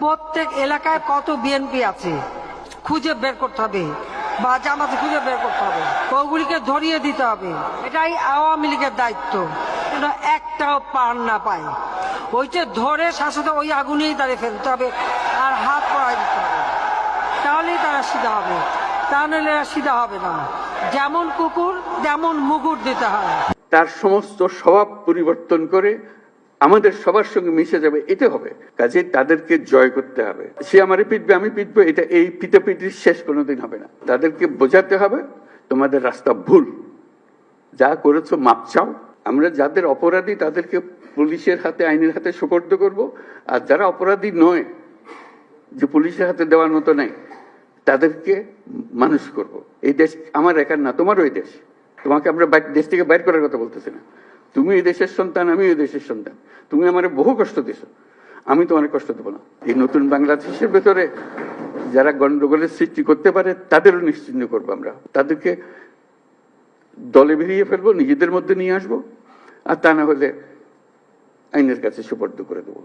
প্রত্যেক এলাকায় কত বিএনপি আছে, খুঁজে বের করতে হবে বা জামাতে খুঁজে বের করতে হবে। ওগুলিকে ধরিয়ে দিতে হবে। এটাই আওয়ামী লীগের দায়িত্ব, যেন একটাও পার না পায়। ওইটা ধরে শাসতে ওই আগুনেই তাদের ফেলতে হবে আর হাত পড়াই দিতে হবে। তাহলেই তারা সিধা হবে। তা নাহলে সিধা হবে না। যেমন কুকুর, তেমন মুগুর দিতে হয়। তার সমস্ত স্বভাব পরিবর্তন করে আমাদের সবার সঙ্গে মিশে যাবে, এতে হবে। কাজে তাদেরকে জয় করতে হবে। সে আমারে পিটবে, আমি পিটবো, এটা এই পিটাপিটির শেষ কোনোদিন হবে না। তাদেরকে বোঝাতে হবে, তোমাদের রাস্তা ভুল। যা করেছ মাপ চাও। আমরা যাদের অপরাধী, তাদেরকে পুলিশের হাতে, আইনের হাতে সুপর্দ করব। আর যারা অপরাধী নয়, যে পুলিশের হাতে দেওয়ার মতো নাই, তাদেরকে মানুষ করব। এই দেশ আমার একার না, তোমারও এই দেশ। তোমাকে আমরা দেশ থেকে বাইর করার কথা বলতেছি না। তুমি এই দেশের সন্তান, আমি এই দেশের সন্তান। তুমি আমার বহু কষ্ট দিছো। আমি তোমার কষ্ট দেবো না। এই নতুন বাংলাদেশের ভেতরে যারা গণ্ডগোলের সৃষ্টি করতে পারে, তাদেরও নিশ্চিন্ন করব আমরা। তাদেরকে দলে বেরিয়ে ফেলব, নিজেদের মধ্যে নিয়ে আসব, আর তা না হলে আইনের কাছে সুপর্দ করে দেবো।